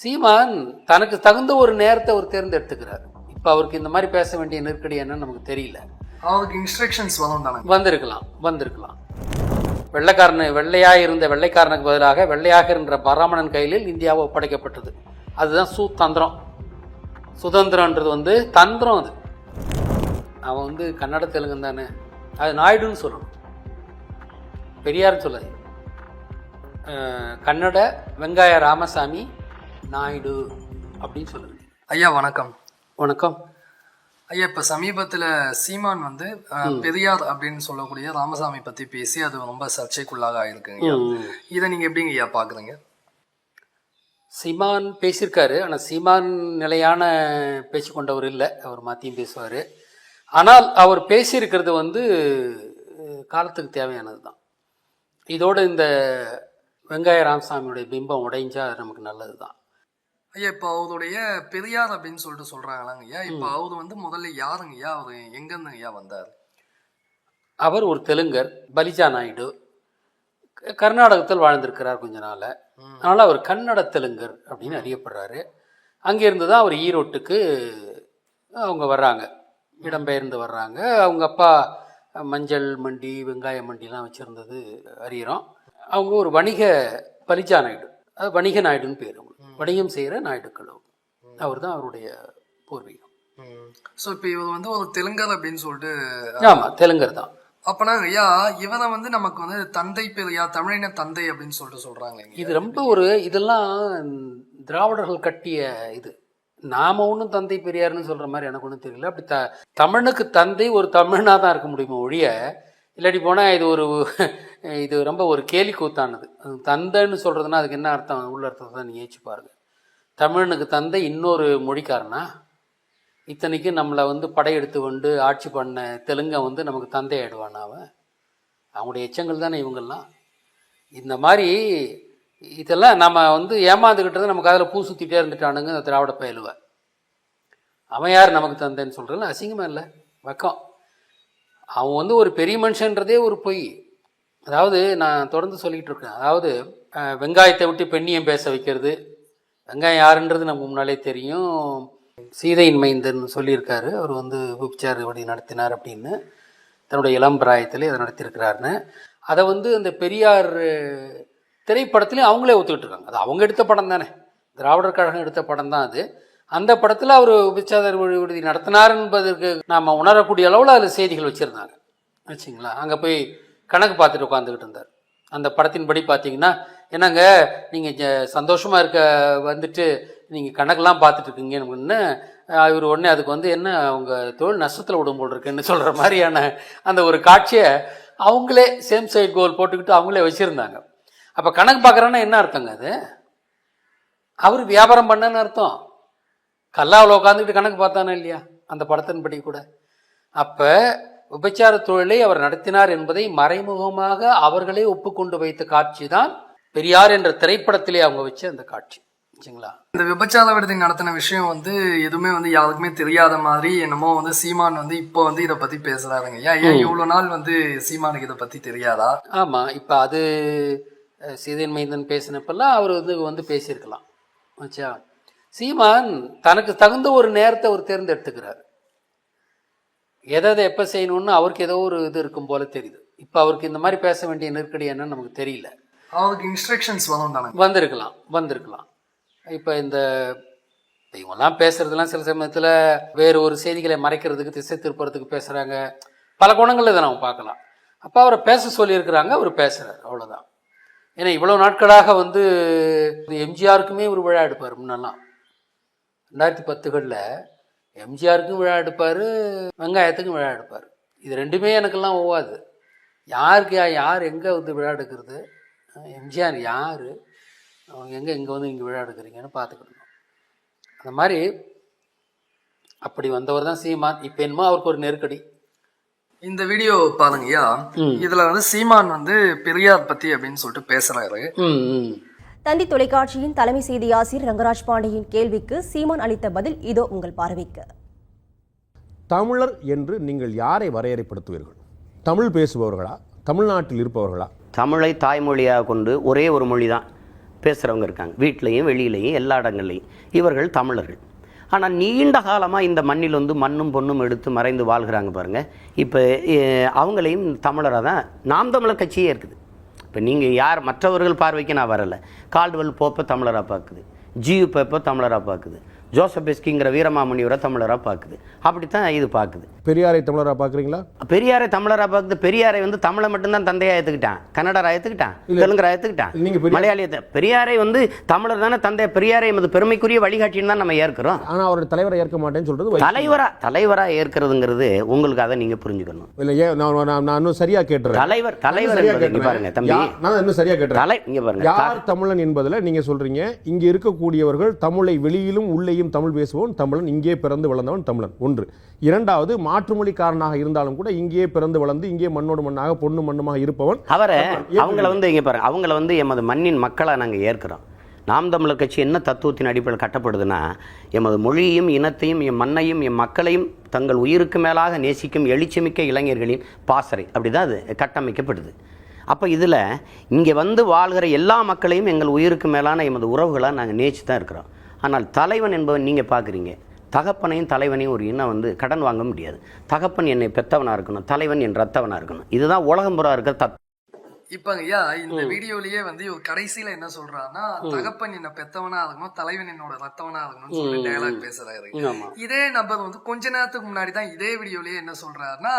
சீமான் தனக்கு தகுந்த ஒரு நேரத்தை அவர் தேர்ந்தெடுத்துக்கிறார். இப்போ அவருக்கு இந்த மாதிரி பேச வேண்டிய நெருக்கடி என்னன்னு நமக்கு தெரியல. அவருக்கு இன்ஸ்ட்ரக்ஷன்ஸ் வந்திருக்கலாம் வந்திருக்கலாம். வெள்ளைக்காரனு வெள்ளையாக இருந்த வெள்ளைக்காரனுக்கு பதிலாக வெள்ளையாக இருந்த பராமணன் கையில் இந்தியாவை ஒப்படைக்கப்பட்டது. அதுதான் சுதந்திரம். சுதந்திரன்றது வந்து தந்திரம் அது. அவன் வந்து கன்னட தெலுங்கு தானே. அது நாயுடுன்னு சொல்லணும். பெரியார்னு சொல்லாது கன்னட வெங்காய ராமசாமி நாயுடு அப்படின்னு சொல்லுங்க. ஐயா வணக்கம். வணக்கம். ஐயா இப்ப சமீபத்துல சீமான் வந்து பெரியார் அப்படின்னு சொல்லக்கூடிய ராமசாமி பத்தி பேசி அது ரொம்ப சர்ச்சைக்குள்ளாக ஆயிருக்குங்க இதை நீங்க எப்படிங்க ஐயா பாக்குறீங்க? சீமான் பேசியிருக்காரு ஆனால் சீமான் நிலையான பேச்சு கொண்டவர் இல்லை. அவர் மாற்றியும் பேசுவார். ஆனால் அவர் பேசியிருக்கிறது வந்து காலத்துக்கு தேவையானது தான் இதோடு இந்த வெங்காய ராமசாமியுடைய பிம்பம் உடைஞ்சா அது நமக்கு நல்லது தான் ஐயா இப்ப அவருடைய பெரியார் அப்படின்னு சொல்லிட்டு சொல்றாங்களாங்க ஐயா. இப்ப அவர் வந்து முதல்ல யாருங்க ஐயா? அவரு எங்க இருந்து ஐயா வந்தார்? அவர் ஒரு தெலுங்கர் பலிஜா நாயுடு. கர்நாடகத்தில் வாழ்ந்திருக்கிறார் கொஞ்ச நாள். அதனால் அவர் கன்னட தெலுங்கர் அப்படின்னு அறியப்படுறாரு. அங்கேருந்து தான் அவர் ஈரோட்டுக்கு அவங்க வர்றாங்க. இடம்பெயர்ந்து வர்றாங்க. அவங்க அப்பா மஞ்சள் மண்டி வெங்காய மண்டிலாம் வச்சுருந்தது அறிகிறோம் அவங்க ஒரு வணிக பலிஜா நாயுடு. அது வணிக நாயுடுன்னு பேர். அவங்களுக்கு வணிகம் செய்கிற நாயுடுக்கள். அவர் தான் அவருடைய பூர்வீகம். சோ இப்ப இவர் வந்து ஒரு தெலுங்கர் அப்படின்னு சொல்லிட்டு ஆமாம் தெலுங்கர் தான். அப்பனா ஐயா இவரை வந்து நமக்கு வந்து தந்தை பெரியார் தமிழின தந்தை அப்படின்னு சொல்லிட்டு சொல்றாங்க இது ரொம்ப ஒரு இதெல்லாம் திராவிடர்கள் கட்டிய இது. நாம ஒன்றும் தந்தை பெரியார்னு சொல்ற மாதிரி எனக்கு ஒன்றும் தெரியல. அப்படி த தமிழுக்கு தந்தை ஒரு தமிழனா தான் இருக்க முடியுமோ ஒழிய இல்லாட்டி போனால் இது ஒரு இது ரொம்ப ஒரு கேலி கூத்தானது. அது தந்தைன்னு சொல்கிறதுனா அதுக்கு என்ன அர்த்தம்? உள்ள அர்த்தத்தை தான் நீ யோசிச்சு தமிழனுக்கு தந்தை இன்னொரு மொழிக்காரனா? இத்தனைக்கும் நம்மளை வந்து படையெடுத்து கொண்டு ஆட்சி பண்ண தெலுங்கை வந்து நமக்கு தந்தை ஆயிடுவானா அவன்? அவங்களுடைய எச்சங்கள் தானே இவங்கெல்லாம். இந்த மாதிரி இதெல்லாம் நம்ம வந்து ஏமாந்துக்கிட்டது நமக்கு அதில் பூ சுற்றிட்டே இருந்துட்டானுங்க திராவிட பயிலுவை. அவன் யார் நமக்கு தந்தைன்னு சொல்கிறேன் அசிங்கமாக இல்லை? வெக்கம். அவன் வந்து ஒரு பெரிய மனுஷன்றதே ஒரு பொய். அதாவது நான் தொடர்ந்து சொல்லிக்கிட்டு இருக்கேன். அதாவது வெங்காயத்தை விட்டு பெண்ணியம் பேச வைக்கிறது. வெங்காயம் யாருன்றது நமக்கு முன்னாலே தெரியும். சீதையின் மைந்தன் சொல்லியிருக்காரு. அவர் வந்து விபச்சார வழி நடத்தினார் அப்படின்னு. தன்னுடைய இளம் பிராயத்தில் இதை நடத்தியிருக்கிறாருன்னு. அதை வந்து அந்த பெரியார் திரைப்படத்துலேயும் அவங்களே ஒத்துக்கிட்டு இருக்காங்க. அது அவங்க எடுத்த படம் தானே. திராவிடர் கழகம் எடுத்த படம் தான் அது. அந்த படத்தில் அவர் விபச்சார விடுதி நடத்தினார் என்பதற்கு நாம் உணரக்கூடிய அளவில் அதில் செய்திகள் வச்சுருந்தாங்க. வச்சுங்களா அங்கே போய் கணக்கு பார்த்துட்டு உட்காந்துக்கிட்டு இருந்தார். அந்த படத்தின்படி பார்த்தீங்கன்னா என்னங்க நீங்கள் சந்தோஷமாக இருக்க வந்துட்டு நீங்கள் கணக்கெல்லாம் பார்த்துட்டு இருக்கீங்க இவர் உடனே அதுக்கு வந்து என்ன அவங்க தொழில் நஷ்டத்தில் விடும் போல் இருக்குன்னு சொல்கிற மாதிரியான அந்த ஒரு காட்சியை அவங்களே சேம் சைட் கோல் போட்டுக்கிட்டு அவங்களே வச்சுருந்தாங்க. அப்போ கணக்கு பார்க்குறேன்னா என்ன அர்த்தங்க அது? அவர் வியாபாரம் பண்ணன்னு அர்த்தம். கல்லாவில் உட்காந்துக்கிட்டு கணக்கு பார்த்தானே இல்லையா? அந்த படத்தின்படி கூட. அப்போ விபச்சார தொழிலை அவர் நடத்தினார் என்பதை மறைமுகமாக அவர்களே ஒப்புக்கொண்டு வைத்த காட்சி தான் பெரியார் என்ற திரைப்படத்திலே அவங்க வச்ச அந்த காட்சி. சரிங்களா? இந்த விபச்சார விடுதி நடத்தின விஷயம் வந்து எதுவுமே வந்து யாருக்குமே தெரியாத மாதிரி என்னமோ வந்து சீமான் வந்து இப்போ வந்து இதை பத்தி பேசுறாருங்க. ஐயா ஏன் இவ்வளவு நாள் வந்து சீமானுக்கு இதை பத்தி தெரியாதா? ஆமாம் இப்போ அது சீதன் மைந்தன் பேசினப்பெல்லாம் அவர் வந்து வந்து பேசியிருக்கலாம். ஆச்சா? சீமான் தனக்கு தகுந்த ஒரு நேரத்தை அவர் தேர்ந்தெடுத்துக்கிறார். எதை எதை எப்போ செய்யணும்னு அவருக்கு ஏதோ ஒரு இது இருக்கும் போல தெரியுது. இப்போ அவருக்கு இந்த மாதிரி பேச வேண்டிய நெருக்கடி என்னன்னு நமக்கு தெரியல. அவருக்கு இன்ஸ்ட்ரக்ஷன்ஸ் வந்திருக்கலாம் வந்திருக்கலாம். இப்போ இந்த இவங்கெல்லாம் பேசுறதெல்லாம் சில சமயத்தில் வேறு ஒரு செய்திகளை மறைக்கிறதுக்கு திசை திருப்புறதுக்கு பேசுகிறாங்க பல குணங்களில் இதை நம்ம பார்க்கலாம். அப்போ அவரை பேச சொல்லியிருக்கிறாங்க அவர் பேசுகிறார் அவ்வளோதான் ஏன்னா இவ்வளோ நாட்களாக வந்து எம்ஜிஆருக்குமே ஒரு விழா எடுப்பார் முன்னெல்லாம். ரெண்டாயிரத்தி பத்துகளில் எம்ஜிஆருக்கும் விழா எடுப்பார் வெங்காயத்துக்கும் விழா எடுப்பார். இது ரெண்டுமே எனக்கெல்லாம் ஒவ்வாது. யாருக்கு யா- யார் எங்கே வந்து விழா எடுக்கிறது? எம்ஜிஆர் யார்? அவங்க எங்கே இங்கே வந்து இங்கே விழா எடுக்கிறீங்கன்னு பார்த்துக்கிடணும். அந்த மாதிரி அப்படி வந்தவர் தான் சீமான். இப்போ என்னமோ அவருக்கு ஒரு நெருக்கடி. இந்த வீடியோ பாருங்கய்யா. இதுல வந்து சீமான் வந்து பெரியார் பத்தி அப்படின்னு சொல்லிட்டு பேசுறாரு. தந்தி தொலைக்காட்சியின் தலைமை செய்தி ஆசிரியர் ரங்கராஜ் பாண்டியின் கேள்விக்கு சீமான் அளித்த பதில் இதோ உங்கள் பார்வைக்கு. தமிழர் என்று நீங்கள் யாரை வரையறைப்படுத்துவீர்கள்? தமிழ் பேசுபவர்களா? தமிழ்நாட்டில் இருப்பவர்களா? தமிழை தாய்மொழியாக கொண்டு ஒரே ஒரு மொழி தான் பேசுகிறவங்க இருக்காங்க. வீட்லேயும் வெளியிலையும் எல்லா இடங்கள்லையும். இவர்கள் தமிழர்கள். ஆனால் நீண்ட காலமாக இந்த மண்ணில் வந்து மண்ணும் பொண்ணும் எடுத்து மறைந்து வாழ்கிறாங்க பாருங்கள் இப்போ அவங்களையும் தமிழராக தான் நாம் தமிழர் கட்சியே இருக்குது. இப்போ நீங்கள் யார் மற்றவர்கள் பார்வைக்கு நான் வரலை. கால்டுவெல் போப்பை தமிழராக பார்க்குது. ஜியு பேப்பை தமிழராக பார்க்குது. ஜோசப் வீரமாமுனிவரை தமிழராக பார்க்குது. அப்படித்தான் இது பார்க்குது. பெரியாரை தமிழரா பார்க்குறீங்களா? பெரியாரை தமிழராக பார்க்குது. பெரியாரை வந்து தமிழை மட்டும்தான் தந்தையா ஏற்றுக்கிட்டான் கன்னடரா ஏற்றுக்கிட்டான் தெலுங்கரா ஏற்றுக்கிட்டான் நீங்க பெரியார்- மலையாளியத்தை பெரியாரை வந்து தமிழர் தானே தந்தை. பெரியாரை எமது பெருமைக்குரிய வழிகாட்டின்னு தான் நம்ம ஏற்கிறோம். ஆனால் அவருடைய தலைவரை ஏற்க மாட்டேன்னு சொல்றது வைத்தியம். தலைவரா தலைவரா ஏற்கிறதுங்கிறது உங்களுக்கு அதை நீங்க புரிஞ்சுக்கணும். இல்ல ஏன் நான் இன்னும் சரியா கேட்டுறேன். தலைவர் தலைவர். பாருங்க தம்பி. நான் இன்னும் சரியா கேட்டுறேன். தலை இங்க பாருங்க. யார் தமிழன் என்பதில் நீங்க சொல்றீங்க இங்க இருக்கக்கூடியவர்கள் தமிழை வெளியிலும் உள்ளேயும் தமிழ் பேசுவோன் தமிழன் இங்கே பிறந்து வளர்ந்தவன் தமிழன். ஒன்று. இரண்டாவது மாற்றுமொழிக்காரனாக இருந்தாலும் கூட இங்கே பிறந்து வளர்ந்து இங்கே மண்ணோடு மண்ணாக பொண்ணு மண்ணுமாக இருப்பவன் அவரை. அவங்கள வந்து இங்க பாருங்க அவங்கள வந்து எமது மண்ணின் மக்களா நாங்க ஏற்கிறோம். நாம் தமிழர் கட்சி என்ன தத்துவத்தின் அடிப்படையில் கட்டப்படுதுன்னா எமது மொழியையும் இனத்தையும் எம் மண்ணையும் எம் மக்களையும் தங்கள் உயிருக்கு மேலாக நேசிக்கும் எழுச்சிமிக்க இளைஞர்களின் பாசறை. அப்படிதான் அது கட்டமைக்கப்படுது. அப்போ இதில் இங்கே வந்து வாழ்கிற எல்லா மக்களையும் எங்கள் உயிருக்கு மேலான எமது உறவுகளாக நாங்கள் நேசித்து தான் இருக்கிறோம். ஆனால் தலைவன் என்பவன் நீங்கள் பார்க்குறீங்க. தகப்பனையும் தலைவனையும் ஒரு இனம் வந்து கடன் வாங்க முடியாது. தகப்பன் என்னை பெத்தவனாக இருக்கணும் தலைவன் என் ரத்தவனாக இருக்கணும். இதுதான் உலகம் புறா இருக்கிற தத் இப்ப ஐயா இந்த வீடியோலயே வந்து இவர் கடைசியில என்ன சொல்றாருன்னா தகப்பன் என்ன பெத்தவனா இருக்கணும் தலைவன் என்னோட ரத்தவனா இருக்கணும்னு சொல்லி டயலாக் பேசுறாரு. இதே நபர் வந்து கொஞ்ச நேரத்துக்கு முன்னாடி தான் இதே வீடியோலயே என்ன சொல்றாருன்னா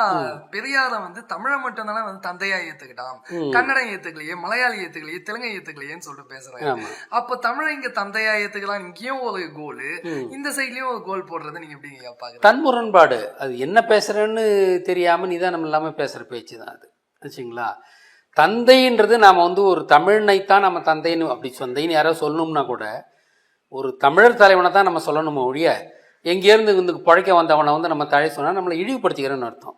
பெரியார வந்து தமிழை மட்டும் தானே வந்து தந்தையா ஏத்துக்கிட்டான். கன்னடம் ஏத்துக்கலையே மலையாளி ஏத்துக்கலையே தெலுங்கை ஏத்துக்கலையேன்னு சொல்லிட்டு பேசுறாரு. அப்ப தமிழை இங்க தந்தையா ஏத்துக்கலாம் இங்கேயும் ஒரு கோல் இந்த சைட்லயும் ஒரு கோல் போடுறதை நீங்க எப்படி பாக்குறீங்க? தன் முரண்பாடு. அது என்ன பேசுறேன்னு தெரியாம நிதானம் இல்லாம பேசுற பேச்சு தான் அது. வச்சுங்களா தந்தைன்றது நாம் வந்து ஒரு தமிழனைத்தான் நம்ம தந்தைன்னு அப்படி சொந்தைன்னு யாரோ சொல்லணும்னா கூட ஒரு தமிழர் தலைவனை தான் நம்ம சொல்லணுமோ ஒழிய எங்கேருந்து இந்த பழைக்க வந்தவனை வந்து நம்ம தழை சொன்னால் நம்மளை இழிவுபடுத்திக்கிறோன்னு அர்த்தம்.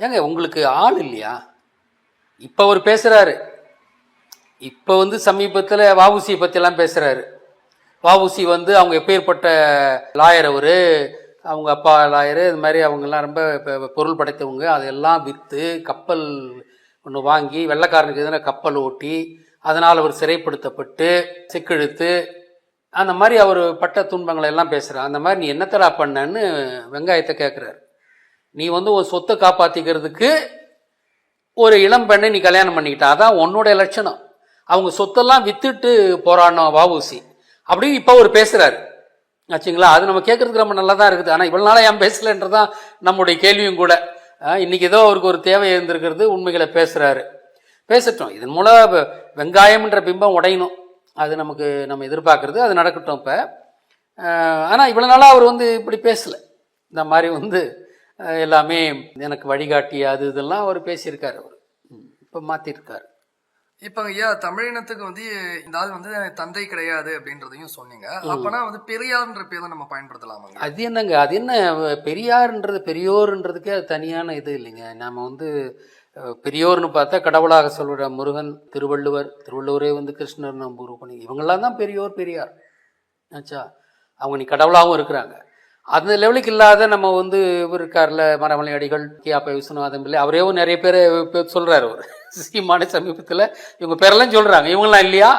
ஏங்க உங்களுக்கு ஆள் இல்லையா? இப்போ அவர் பேசுகிறாரு இப்போ வந்து சமீபத்தில் வாவுசியை பற்றிலாம் பேசுகிறாரு வாவுசி வந்து அவங்க எப்பேற்பட்ட லாயர் அவர் அவங்க அப்பா லாயரு இது மாதிரி அவங்கெல்லாம் ரொம்ப பொருள் படைத்தவங்க அதெல்லாம் விற்று கப்பல் ஒன்று வாங்கி வெள்ளைக்காரனுக்கு எதிராக கப்பல் ஓட்டி அதனால் அவர் சிறைப்படுத்தப்பட்டு சிக்கெழுத்து அந்த மாதிரி அவர் பட்ட துன்பங்களை எல்லாம் பேசுகிறார் அந்த மாதிரி நீ என்னத்தடா பண்ணன்னு வெங்காயத்தை கேட்குறாரு நீ வந்து ஒரு சொத்தை காப்பாற்றிக்கிறதுக்கு ஒரு இளம் பெண்ணை நீ கல்யாணம் பண்ணிக்கிட்ட. அதான் உன்னுடைய லட்சணம். அவங்க சொத்தெல்லாம் வித்துட்டு போராடணும் வாவூசி அப்படின்னு இப்போ அவர் பேசுகிறாரு ஆச்சுங்களா? அது நம்ம கேட்கறதுக்கு ரொம்ப நல்லா தான் இருக்குது. ஆனால் இவ்வளோ நாளாக ஏன் பேசலன்றதான் நம்முடைய கேள்வியும் கூட. இன்றைக்கி ஏதோ அவருக்கு ஒரு தேவை இருந்திருக்கிறது உண்மைகளை பேசுகிறாரு பேசட்டும். இதன் மூலம் வெங்காயம்ன்ற பிம்பம் உடையணும். அது நமக்கு நம்ம எதிர்பார்க்குறது. அது நடக்கட்டும் இப்போ. ஆனால் இவ்வளோ நாளாக அவர் வந்து இப்படி பேசலை. இந்த மாதிரி வந்து எல்லாமே எனக்கு வழிகாட்டி அது இதெல்லாம் அவர் பேசியிருக்கார் அவர். இப்போ மாற்றிருக்கார் இப்ப ஐயா தமிழினத்துக்கு வந்து இந்த ஆள் வந்து தந்தை கிடையாது அப்படின்றதையும் சொன்னீங்க. அப்பனா வந்து பெரியார்ன்ற பேரை நம்ம பயன்படுத்தலாமாங்க அது என்னங்க? அது என்ன பெரியார்ன்றது பெரியோர்ன்றதுக்கே அது தனியான இது இல்லைங்க. நாம வந்து பெரியோர்னு பார்த்தா கடவுளாக சொல்கிற முருகன் திருவள்ளுவர் திருவள்ளுவரே வந்து கிருஷ்ணர் நம்ம உருவ பண்ணி இவங்கெல்லாம் தான் பெரியோர் பெரியார். ஆச்சா? அவங்க நீ கடவுளாகவும் இருக்கிறாங்க. அந்த லெவலுக்கு இல்லாத நம்ம வந்து இவர் இருக்கார்ல மரமலை அடிகள் கியாப்ப விஸ்வநாதன் பிள்ளை. அவரே நிறைய பேர் சொல்கிறார் அவர். சீமான சமீபத்தில் இவங்க பேரெல்லாம் சொல்கிறாங்க இவங்களாம் இல்லையா?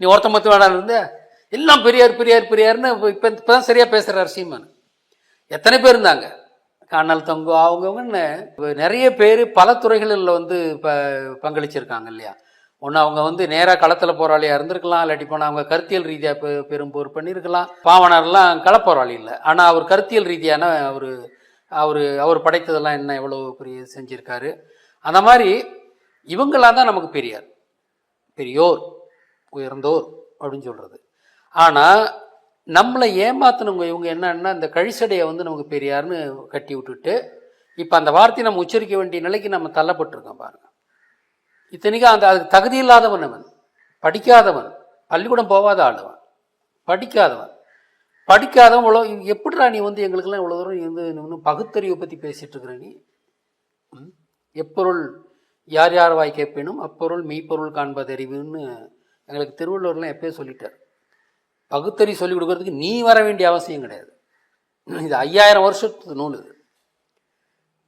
நீ ஒருத்த மொத்த வேடான்னு இருந்த? எல்லாம் பெரியார் பெரியார் பெரியார்னு இப்போ இப்போ தான் சரியாக பேசுகிறார் சீமான். எத்தனை பேர் இருந்தாங்க? காணல் தங்கு அவங்கவுங்கன்னு நிறைய பேர் பல துறைகளில் வந்து இப்போ பங்களிச்சிருக்காங்க இல்லையா? ஒன்று அவங்க வந்து நேராக களத்தில் போராளியாக இருந்திருக்கலாம் இல்லாட்டி போனால் அவங்க கருத்தியல் ரீதியாக பெ பெரும் போர் பண்ணியிருக்கலாம் பாவனர்லாம் களப்போராளி இல்லை. ஆனால் அவர் கருத்தியல் ரீதியான அவர் அவர் அவர் படைத்ததெல்லாம் என்ன எவ்வளோ பெரிய செஞ்சுருக்காரு. அந்த மாதிரி இவங்களாம் தான் நமக்கு பெரியார். பெரியோர் உயர்ந்தோர் அப்படின்னு சொல்கிறது ஆனால் நம்மளை ஏமாத்தினவங்க இவங்க என்னன்னா இந்த கழிசடையை வந்து நமக்கு பெரியார்னு கட்டி விட்டுட்டு இப்போ அந்த வார்த்தையை நம்ம உச்சரிக்க வேண்டிய நிலைக்கு நம்ம தள்ளப்பட்டிருக்கோம் பாருங்கள் இத்தனைக்கும் அந்த அதுக்கு தகுதி இல்லாதவன் அவன். படிக்காதவன். பள்ளிக்கூடம் போகாத ஆளுவன். படிக்காதவன். படிக்காதவன் இவ்வளோ எப்படிடா நீ வந்து எங்களுக்கெல்லாம் இவ்வளோ தூரம் நீ வந்து இன்னும் பகுத்தறிவை பற்றி பேசிகிட்டு இருக்கிற நீ? எப்பொருள் யார் யார் வாய் கேட்பினும் அப்பொருள் மெய்ப்பொருள் காண்பதறிவுன்னு எங்களுக்கு திருவள்ளுவர்லாம் எப்பயோ சொல்லிட்டார். பகுத்தறி சொல்லிக் கொடுக்கறதுக்கு நீ வர வேண்டிய அவசியம் கிடையாது. இது ஐயாயிரம் வருஷத்து நூல் இது.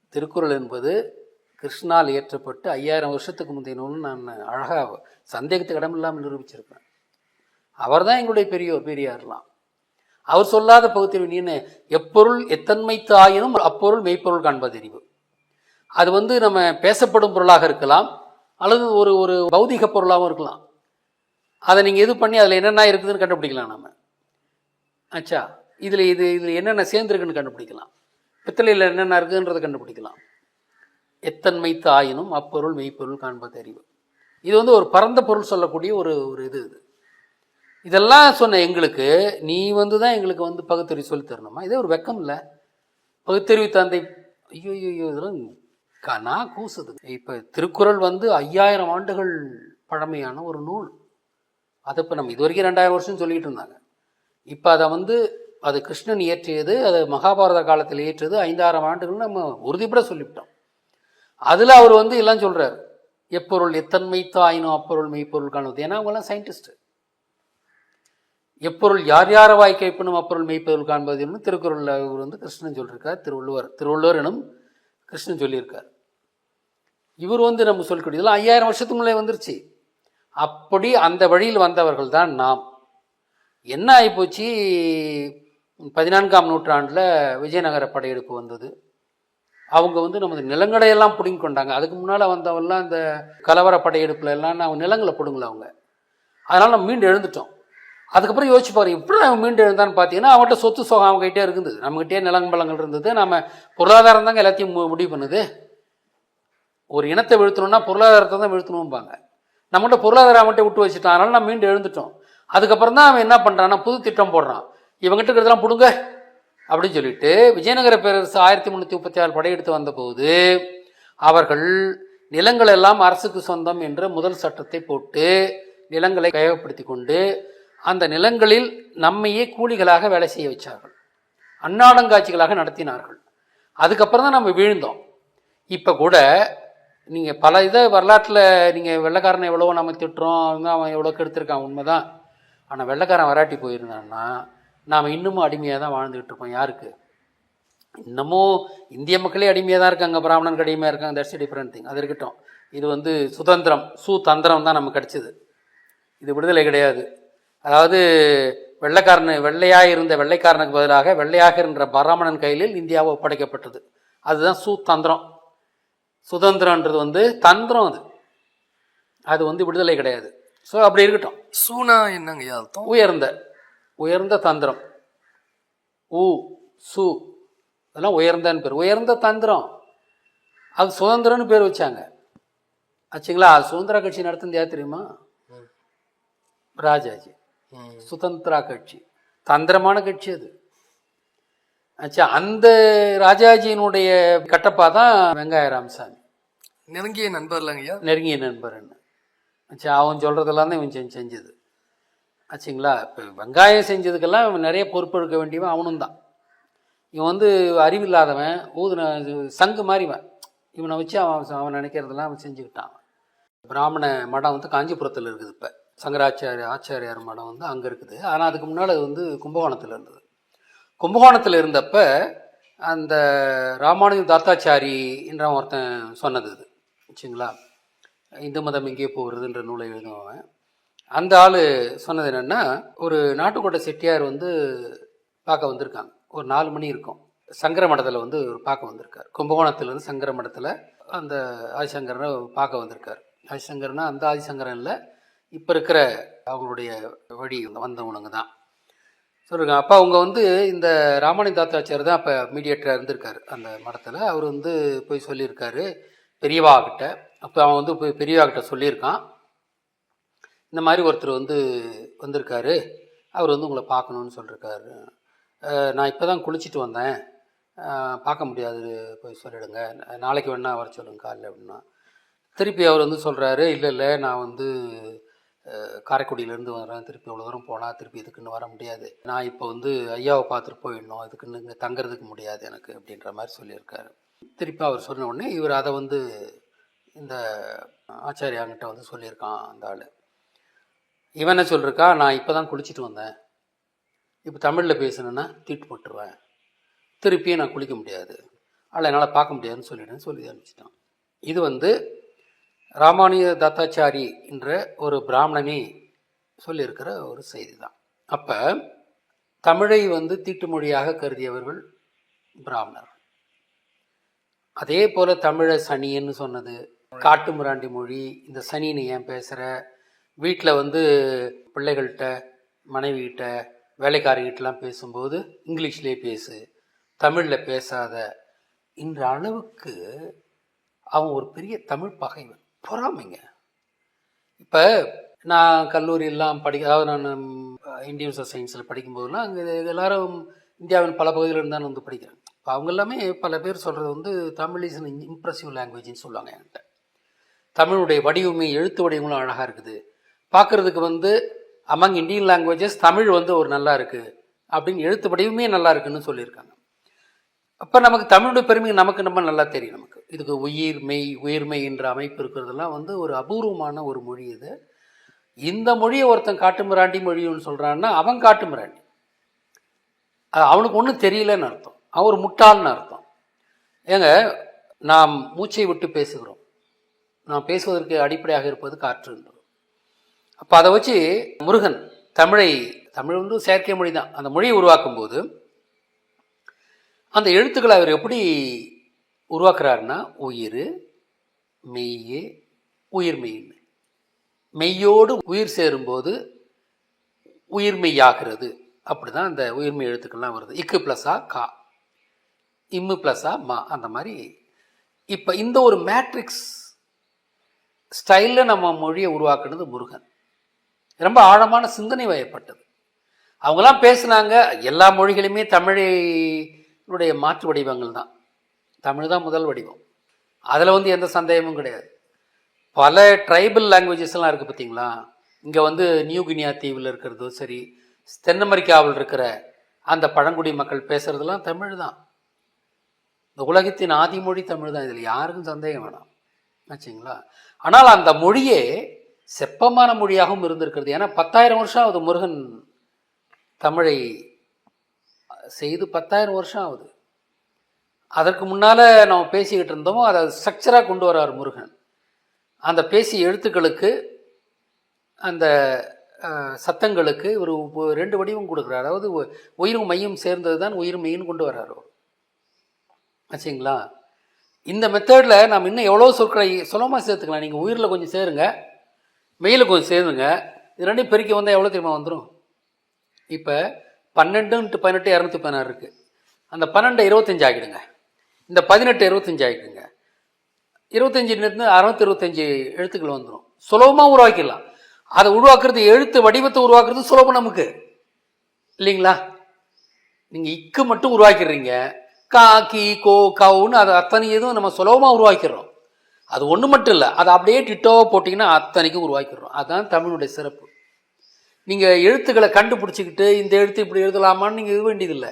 திருக்குறள் என்பது கிருஷ்ணால் இயற்றப்பட்டு ஐயாயிரம் வருஷத்துக்கு முந்தைய நூல்னு நான் அழகாக சந்தேகத்துக்கு இடமில்லாமல் நிரூபிச்சிருப்பேன் அவர் தான் எங்களுடைய பெரியோர் பெரியார்லாம். அவர் சொல்லாத பகுத்தறிவு நீன்னு எப்பொருள் எத்தன்மை தாயினும் அப்பொருள் மெய்ப்பொருள் காண்பதறிவு. அது வந்து நம்ம பேசப்படும் பொருளாக இருக்கலாம் அல்லது ஒரு ஒரு பௌதிக பொருளாகவும் இருக்கலாம். அதை நீங்கள் இது பண்ணி அதில் என்னென்ன இருக்குதுன்னு கண்டுபிடிக்கலாம் நம்ம ஆச்சா இதில் இது இதில் என்னென்ன சேர்ந்துருக்குன்னு கண்டுபிடிக்கலாம். பித்தளையில் என்னென்ன இருக்குன்றதை கண்டுபிடிக்கலாம். எத்தன்மை தாயினும் அப்பொருள் மெய்ப்பொருள் காண்பது அறிவு. இது வந்து ஒரு பரந்த பொருள் சொல்லக்கூடிய ஒரு ஒரு இது இது. இதெல்லாம் சொன்ன எங்களுக்கு நீ வந்து தான் எங்களுக்கு வந்து பகுத்தறிவு சொல்லி தரணுமா? இதே ஒரு வெக்கம் இல்லை. பகுத்தறிவு தந்தை ஐயோ ஐயோ ஐயோ இதெல்லாம் கனா கூசுது. இப்போ திருக்குறள் வந்து ஐயாயிரம் ஆண்டுகள் பழமையான ஒரு நூல். அதை இப்போ நம்ம இது வரைக்கும் ரெண்டாயிரம் வருஷம் சொல்லிட்டு இருந்தாங்க. இப்போ அதை வந்து அது கிருஷ்ணன் இயற்றியது அது மகாபாரத காலத்தில் இயற்றியது ஐந்தாயிரம் ஆண்டுகள் நம்ம உறுதிப்பட சொல்லிவிட்டோம். அதில் அவர் வந்து எல்லாம் சொல்கிறார் எப்பொருள் எத்தன்மை தாயினும் அப்பொருள் மெய்ப்பொருள் காணுவது. ஏன்னா அவங்கெல்லாம் சயின்டிஸ்ட் எப்பொருள் யார் யார வாய் கேட்பனும் அப்பொருள் மெய்ப்பொருள் காண்பதுன்னு திருக்குறளில் அவர் வந்து கிருஷ்ணன் சொல்லியிருக்கார் திருவள்ளுவர். திருவள்ளுவர் எனும் கிருஷ்ணன் சொல்லியிருக்கார். இவர் வந்து நம்ம சொல்லக்கூடிய இதெல்லாம் ஐயாயிரம் வருஷத்துக்கு வந்துருச்சு. அப்படி அந்த வழியில் வந்தவர்கள் தான் நாம். என்ன ஆகிப்போச்சு பதினான்காம் நூற்றாண்டில் விஜயநகர படையெடுப்பு வந்தது. அவங்க வந்து நமது நிலங்கடையெல்லாம் பிடுங்கி கொண்டாங்க. அதுக்கு முன்னால் வந்தவெல்லாம் இந்த கலவர படையெடுப்பில் எல்லாம் அவங்க நிலங்களை பிடுங்கல அவங்க. அதனால் நம்ம மீண்டு எழுந்துட்டோம். அதுக்கப்புறம் யோசிச்சு பாருங்க எப்படி அவன் மீண்டு எழுந்தான்னு பார்த்தீங்கன்னா அவன்கிட்ட சொத்து சோகம் அவங்ககிட்டே இருக்குது. நம்மகிட்டே நிலம்பலங்கள் இருந்தது. நம்ம பொருளாதாரம் தாங்க எல்லாத்தையும் மு- முடிவு பண்ணுது. ஒரு இனத்தை வீழ்த்தணும்னா பொருளாதாரத்தை தான் வீழ்த்தணும்பாங்க. நம்மகிட்ட பொருளாதாரம் அவன்கிட்ட விட்டு வச்சுட்டான். அதனால நம்ம மீண்டு எழுந்துட்டோம். அதுக்கப்புறம் தான் அவன் என்ன பண்ணுறான்னா புது திட்டம் போடுறான். இவங்ககிட்ட இருக்கிறதெல்லாம் பிடுங்க. அப்படின்னு சொல்லிட்டு விஜயநகர பேரரசு ஆயிரத்தி முந்நூற்றி முப்பத்தி ஆறு படையெடுத்து வந்தபோது அவர்கள் நிலங்கள் எல்லாம் அரசுக்கு சொந்தம் என்ற முதல் சட்டத்தை போட்டு நிலங்களை கையகப்படுத்தி கொண்டு அந்த நிலங்களில் நம்மையே கூலிகளாக வேலை செய்ய வச்சார்கள். அன்னாடங்காட்சிகளாக நடத்தினார்கள். அதுக்கப்புறம் தான் நம்ம வீழ்ந்தோம். இப்போ கூட நீங்கள் பல இதை வரலாற்றில் நீங்கள் வெள்ளைக்காரனை எவ்வளோ நம்ம திட்டுறோம் அவங்க அவன் எவ்வளோ கெடுத்துருக்கான் உண்மைதான். ஆனால் வெள்ளைக்காரன் வராட்டி போயிருந்தான்னா நாம் இன்னமும் அடிமையாக தான் வாழ்ந்துகிட்டு இருக்கோம். யாருக்கு? இன்னமும் இந்திய மக்களே அடிமையாக தான் இருக்காங்க. பிராமணனுக்கு அடிமையாக இருக்காங்க. தட்ஸ் டிஃப்ரெண்ட் திங் அது இருக்கட்டும். இது வந்து சுதந்திரம் சுதந்திரம் தான் நமக்கு கிடைச்சது. இது விடுதலை கிடையாது. அதாவது வெள்ளைக்காரனு வெள்ளையாக இருந்த வெள்ளைக்காரனுக்கு பதிலாக வெள்ளையாக இருந்த பிராமணன் கையில் இந்தியாவை ஒப்படைக்கப்பட்டது. அதுதான் சுதந்திரம். சுதந்திரன்றது வந்து தந்திரம் அது. அது வந்து விடுதலை கிடையாது. ஸோ அப்படி இருக்கட்டும். சூனா என்னங்க அர்த்தம்? உயர்ந்த உயர்ந்த தந்திரம். உ சு அதெல்லாம் உயர்ந்தன்னு பேர். உயர்ந்த தந்திரம். அது சுதந்திரம்னு பேர் வச்சாங்க. ஆச்சுங்களா? அது சுதந்திர கட்சி நடத்துனது யார் தெரியுமா? ராஜாஜி. சுதந்திரா கட்சி. தந்திரமான கட்சி அது. ஆச்சா அந்த ராஜாஜியினுடைய கட்டப்பா தான் வெங்காய ராமசாமி. நெருங்கிய நண்பர்லங்கய்யா நெருங்கிய நண்பர்னு ஆச்சா அவன் சொல்கிறதெல்லாம் தான் இவன் செஞ்சு செஞ்சது. ஆச்சுங்களா? இப்போ வெங்காயம் செஞ்சதுக்கெல்லாம் நிறைய பொறுப்பு எடுக்க வேண்டியவன் அவனும் தான். இவன் வந்து அறிவில்லாதவன் ஊதுன சங்கு மாதிரிவன் இவனை. வச்சு அவன் அவன் நினைக்கிறதெல்லாம் அவன் செஞ்சுக்கிட்டான். பிராமண மடம் வந்து காஞ்சிபுரத்தில் இருக்குது இப்போ. சங்கராச்சாரிய ஆச்சாரியார் மடம் வந்து அங்கே இருக்குது. ஆனால் அதுக்கு முன்னால் அது வந்து கும்பகோணத்தில் இருந்தது. கும்பகோணத்தில் இருந்தப்ப அந்த ராமானுஜ தாத்தாச்சாரி என்ற ஒருத்தன் சொன்னது இது. வச்சுங்களா இந்து மதம் எங்கே போகிறதுன்ற நூலை எழுதுவன் அந்த ஆள் சொன்னது என்னென்னா ஒரு நாட்டுக்கோட்டை செட்டியார் வந்து பார்க்க வந்திருக்காங்க. ஒரு நாலு மணி இருக்கும். சங்கர மடத்தில் வந்து ஒரு பார்க்க வந்திருக்கார். கும்பகோணத்துலேருந்து சங்கர மடத்தில் அந்த ஆதிசங்கரனை பார்க்க வந்திருக்கார். ஆதிசங்கரனா அந்த ஆதிசங்கரன் இல்லை இப்போ இருக்கிற அவங்களுடைய வழி வந்தவனுங்க தான். சொல்லுங்க அப்போ அவங்க வந்து இந்த ராமணி தாத்தாச்சார் தான் அப்போ மீடியேட்டராக இருந்திருக்காரு அந்த மடத்தில். அவர் வந்து போய் சொல்லியிருக்காரு பெரியவா கிட்ட. அப்போ அவன் வந்து போய் பெரியவா கிட்ட சொல்லியிருக்கான். இந்த மாதிரி ஒருத்தர் வந்து வந்திருக்காரு. அவர் வந்து உங்களை பார்க்கணுன்னு சொல்லியிருக்காரு நான் இப்போ தான் குளிச்சுட்டு வந்தேன். பார்க்க முடியாது. போய் சொல்லிவிடுங்க நாளைக்கு வேணா வர சொல்லுங்க காலைல அப்படின்னா. திருப்பி அவர் வந்து சொல்கிறாரு இல்லை இல்லை நான் வந்து காரைக்குடியிலேருந்து வரேன் திருப்பி அவ்வளோ தூரம் போனால் திருப்பி இதுக்குன்னு வர முடியாது. நான் இப்போ வந்து ஐயாவை பார்த்துட்டு போயிடணும். இதுக்குன்னு இங்கே தங்குறதுக்கு முடியாது எனக்கு அப்படின்ற மாதிரி சொல்லியிருக்காரு. திருப்பி அவர் சொன்ன உடனே இவர் அதை வந்து இந்த ஆச்சாரியாங்கிட்ட வந்து சொல்லியிருக்கான் அந்த ஆள். இவன் என்ன சொல்லிருக்கா? நான் இப்போ தான் குளிச்சுட்டு வந்தேன். இப்போ தமிழில் பேசணுன்னா தீட்டு போட்டுருவேன். திருப்பியும் நான் குளிக்க முடியாது. ஆனால் என்னால் பார்க்க முடியாதுன்னு சொல்லிடுன்னு சொல்லி அனுப்பிச்சிட்டான். இது வந்து ராமானுய தத்தாச்சாரி என்ற ஒரு பிராமணனே சொல்லியிருக்கிற ஒரு செய்தி தான் அப்போ தமிழை வந்து தீட்டு மொழியாக கருதியவர்கள் பிராமணர். அதே போல் தமிழை சனின்னு சொன்னது காட்டு முராண்டி மொழி இந்த சனின்னு ஏன் பேசுகிற வீட்டில் வந்து பிள்ளைகள்கிட்ட மனைவிகிட்ட வேலைக்காரிகிட்டலாம் பேசும்போது இங்கிலீஷ்லேயே பேசு தமிழில் பேசாத. என்ற அளவுக்கு அவன் ஒரு பெரிய தமிழ் பகைவன். பொறாமைங்க. இப்போ நான் கல்லூரியெல்லாம் படிக்க அதாவது நான் இந்தியன் சயின்ஸில் படிக்கும்போதெல்லாம் அங்கே எல்லாரும் இந்தியாவின் பல பகுதியில் இருந்தாலும் வந்து படிக்கிறேன் இப்போ அவங்க எல்லாமே பல பேர் சொல்கிறது வந்து தமிழ் இஸ் இம்ப்ரெசிவ் லாங்குவேஜ்னு சொல்லுவாங்க என்கிட்ட. தமிழுடைய வடிவமே எழுத்து வடிவங்களும் அழகாக இருக்குது. பார்க்குறதுக்கு வந்து அமங் இந்தியன் லாங்குவேஜஸ் தமிழ் வந்து ஒரு நல்லா இருக்குது அப்படின்னு எழுத்து வடிவமே நல்லா இருக்குன்னு சொல்லியிருக்காங்க. அப்போ நமக்கு தமிழுடைய பெருமை நமக்கு நம்ம நல்லா தெரியும் நமக்கு. இதுக்கு உயிர் மெய் உயிர்மை என்ற அமைப்பு இருக்கிறதெல்லாம் வந்து ஒரு அபூர்வமான ஒரு மொழி இது. இந்த மொழியை ஒருத்தன் காட்டுமிராண்டி மொழின்னு சொல்கிறான்னா அவன் காட்டுமிராண்டி. அவனுக்கு ஒன்றும் தெரியலன்னு அர்த்தம். அவன் ஒரு முட்டாள்னு அர்த்தம். ஏங்க நாம் மூச்சை விட்டு பேசுகிறோம். நாம் பேசுவதற்கு அடிப்படையாக இருப்பது காற்றுன்றது அப்போ அதை வச்சு முருகன் தமிழை தமிழ் வந்து செயற்கை மொழி தான் அந்த மொழியை உருவாக்கும் போது அந்த எழுத்துக்களை அவர் எப்படி உருவாக்குறாருன்னா உயிர் மெய்யே உயிர் மெய்ன்னு. மெய்யோடு உயிர் சேரும்போது உயிர்மெய்யாகிறது அப்படி தான் அந்த உயிர்மெய் எழுத்துக்கள்லாம் வருது. இக்கு ப்ளஸ்ஸா கா. இம்மு ப்ளஸ்ஸா மா. அந்த மாதிரி இப்போ இந்த ஒரு மேட்ரிக்ஸ் ஸ்டைலில் நம்ம மொழியை உருவாக்குனது முருகன். ரொம்ப ஆழமான சிந்தனை வயப்பட்டது. அவங்களாம் பேசுனாங்க எல்லா மொழிகளுமே தமிழையுடைய மாற்று வடிவங்கள் தான். தமிழ் தான் முதல் வடிவம். அதில் வந்து எந்த சந்தேகமும் கிடையாது. பல ட்ரைபல் லாங்குவேஜஸ்லாம் இருக்குது பார்த்தீங்களா இங்கே வந்து நியூ கினியா தீவில் இருக்கிறதோ சரி தென் அமெரிக்காவில் இருக்கிற அந்த பழங்குடி மக்கள் பேசுறதெல்லாம் தமிழ் தான். இந்த உலகத்தின் ஆதி மொழி தமிழ் தான். இதில் யாருக்கும் சந்தேகம் வேணாம். ஆச்சுங்களா? ஆனால் அந்த மொழியே செப்பமான மொழியாகவும் இருந்திருக்கிறது. ஏன்னா பத்தாயிரம் வருஷம் ஆகுது முருகன் தமிழை செய்து பத்தாயிரம் வருஷம் ஆகுது. அதற்கு முன்னால் நம்ம பேசிக்கிட்டு இருந்தோமோ அதை ஸ்ட்ரக்சராக கொண்டு வரார் முருகன். அந்த பேசிய எழுத்துக்களுக்கு அந்த சத்தங்களுக்கு ஒரு ரெண்டு வடிவம் கொடுக்குறார். அதாவது உயிரும் மையம் சேர்ந்தது தான் உயிர் மையம் கொண்டு வர்றார் அவர். ஆச்சுங்களா? இந்த மெத்தடில் நாம் இன்னும் எவ்வளோ சொற்களை சுலமாக சேர்த்துக்கலாம். நீங்கள் உயிரில் கொஞ்சம் சேருங்க. மெயிலுக்கு கொஞ்சம் சேருங்க. இது ரெண்டையும் பெருக்கி வந்தால் எவ்வளோ தெரியுமா வந்துடும் இப்போ பன்னெண்டுன்ட்டு பதினெட்டு இரநூத்தி பதினாறு இருக்குது அந்த பன்னெண்டை இருபத்தஞ்சு ஆகிடுங்க. இந்த பதினெட்டு இருபத்தஞ்சு ஆகிடுங்க இருபத்தஞ்சிலேருந்து அறுநூத்தி இருபத்தஞ்சி எழுத்துக்கள் வந்துடும் சுலபமாக உருவாக்கிடலாம். அதை உருவாக்குறது எழுத்து வடிவத்தை உருவாக்குறது சுலபம் நமக்கு. இல்லைங்களா? நீங்கள் இக்கு மட்டும் உருவாக்கிடுறீங்க. கா கி கோ கவுன்னு அது அத்தனை இதுவும் நம்ம சுலபமாக உருவாக்கிடுறோம். அது ஒன்று மட்டும் இல்லை அதை அப்படியே டிட்டோவாக போட்டிங்கன்னா அத்தனைக்கும் உருவாக்கிடுறோம். அதுதான் தமிழுடைய சிறப்பு. நீங்கள் எழுத்துக்களை கண்டுபிடிச்சிக்கிட்டு இந்த எழுத்து இப்படி எழுதலாமான்னு நீங்கள் இது வேண்டியதில்லை.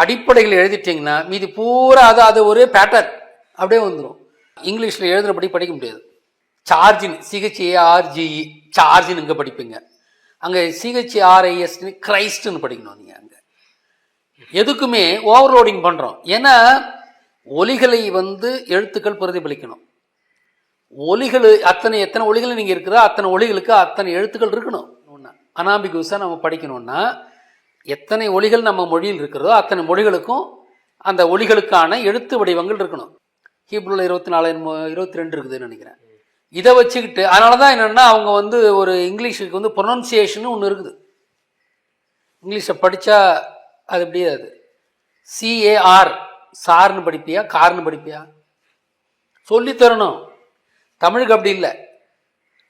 அடிப்படையில் எழுதிட்டிங்கன்னா மீதி பூரா அது அது ஒரே பேட்டர்ன் அப்படியே வந்துடும் இங்கிலீஷில் எழுதுறபடி படிக்க முடியாது. சார்ஜின் சிஹெச்ஏஆர்ஜிஇ சார்ஜின்னு இங்கே படிப்பீங்க. அங்கே சிஹெச்ஏஆர்ஐஎஸ்னு கிரைஸ்ட்னு படிக்கணும் நீங்கள் அங்கே. எதுக்குமே ஓவர்லோடிங் பண்ணுறோம் ஏன்னா ஒலிகளை வந்து எழுத்துக்கள் பிரதிபலிக்கணும். ஒலிகள் அத்தனை எத்தனை ஒலிகள் நீங்கள் இருக்குதோ அத்தனை ஒலிகளுக்கு அத்தனை எழுத்துக்கள் இருக்கணும். ஒன்று அனாம்பிகுஸாக நம்ம படிக்கணும்னா எத்தனை ஒலிகள் நம்ம மொழியில் இருக்கிறதோ அத்தனை மொழிகளுக்கும் அந்த ஒலிகளுக்கான எழுத்து வடிவங்கள் இருக்கணும். ஹீப்ரூவில் இருபத்தி நாலு இருபத்தி ரெண்டு இருக்குதுன்னு நினைக்கிறேன். இதை வச்சுக்கிட்டு அதனால தான் என்னென்னா அவங்க வந்து ஒரு இங்கிலீஷுக்கு வந்து ப்ரொனன்சியேஷன் ஒன்று இருக்குது. இங்கிலீஷை படித்தா அது எப்படியே அது? சிஏஆர் சார்னு படிப்பியா கார்னு படிப்பியா? சொல்லித்தரணும். தமிழுக்கு அப்படி இல்லை.